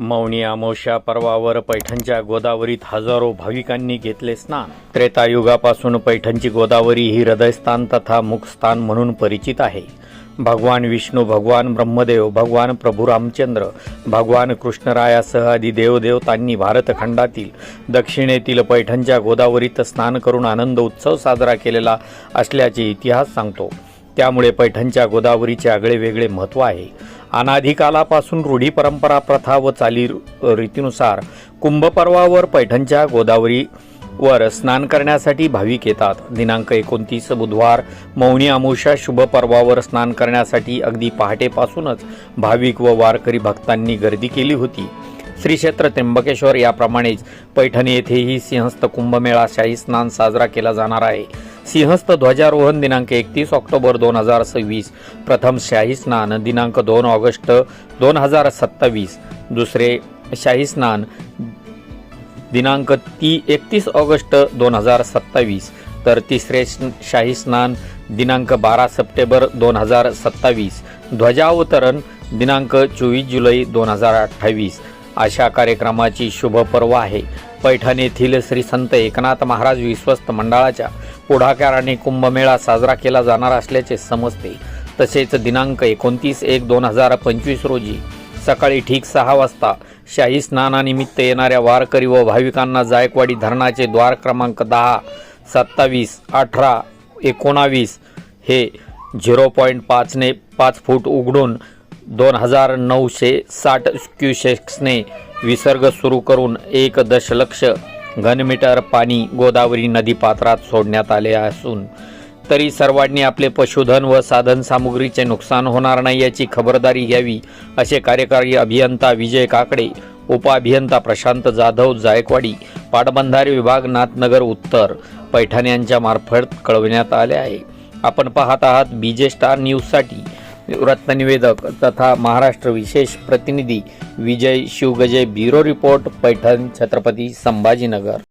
मौनी अमावस्या पर्वावर पैठणच्या गोदावरीत हजारो भाविकांनी घेतले स्नान. त्रेतायुगापासून पैठणची गोदावरी ही हृदयस्थान तथा मुखस्थान म्हणून परिचित आहे. भगवान विष्णू भगवान ब्रह्मदेव भगवान प्रभू रामचंद्र भगवान कृष्णरायासह आदी देवदेवतांनी भारतखंडातील दक्षिणेतील पैठणच्या गोदावरीत स्नान करून आनंद उत्सव साजरा केलेला असल्याचे इतिहास सांगतो. त्यामुळे पैठणच्या गोदावरीचे आगळे वेगळे महत्त्व आहे. अनाधिकालापासून रूढी परंपरा प्रथा व चाली रीतीनुसार कुंभपर्वावर पैठणच्या गोदावरी वर स्नान करण्यासाठी भाविक येतात. दिनांक एकोणतीस बुधवार मौनी अमावस्या शुभ पर्वावर स्नान करण्यासाठी अगदी पहाटेपासूनच भाविक व वारकरी भक्तांनी गर्दी केली होती. श्री क्षेत्र त्र्यंबकेश्वर याप्रमाणेच पैठण येथेही सिंहस्थ कुंभमेळा शाही स्नान साजरा केला जाणार आहे. सिंहस्थ ध्वजारोहण दिनांक एकतीस ऑक्टोबर दोन हजार सव्वीस. प्रथम शाही स्नान दिनांक दोन ऑगस्ट दोन हजार सत्तावीस. दुसरे शाही स्नान दिनांक ती एकतीस ऑगस्ट दोन हजार सत्तावीस. तर तिसरे शाही स्नान दिनांक बारा सप्टेंबर दोन हजार सत्तावीस. ध्वजावतरण दिनांक चोवीस जुलै दोन हजार अठ्ठावीस. अशा कार्यक्रमाची शुभ पर्व आहे. पैठण येथील श्री संत एकनाथ महाराज विश्वस्त मंडळाच्या पुढाकाराने कुंभमेळा साजरा केला जाणार असल्याचे समजते. तसेच दिनांक एकोणतीस एक दोन हजार पंचवीस रोजी सकाळी ठीक सहा वाजता शाही स्नानानिमित्त येणाऱ्या वारकरी व भाविकांना जायकवाडी धरणाचे द्वार क्रमांक दहा सत्तावीस अठरा एकोणावीस हे झिरो पॉईंट पाचने पाच फूट उघडून दोन हजार नऊशे साठ क्युसेक्सने विसर्ग सुरू करून एक दशलक्ष घनमीटर पाणी गोदावरी नदीपात्रात सोडण्यात आले असून तरी सर्वांनी आपले पशुधन व साधन सामुग्रीचे नुकसान होणार नाही याची खबरदारी घ्यावी असे कार्यकारी अभियंता विजय काकडे उपअभियंता प्रशांत जाधव जायकवाडी पाटबंधारे विभाग नाथनगर उत्तर पैठण यांच्या मार्फत कळविण्यात आले आहे. आपण पाहत आहात बीजे स्टार न्यूजसाठी रत्ननिवेदक तथा महाराष्ट्र विशेष प्रतिनिधी विजय शिवगजय ब्युरो रिपोर्ट पैठण छत्रपती संभाजीनगर।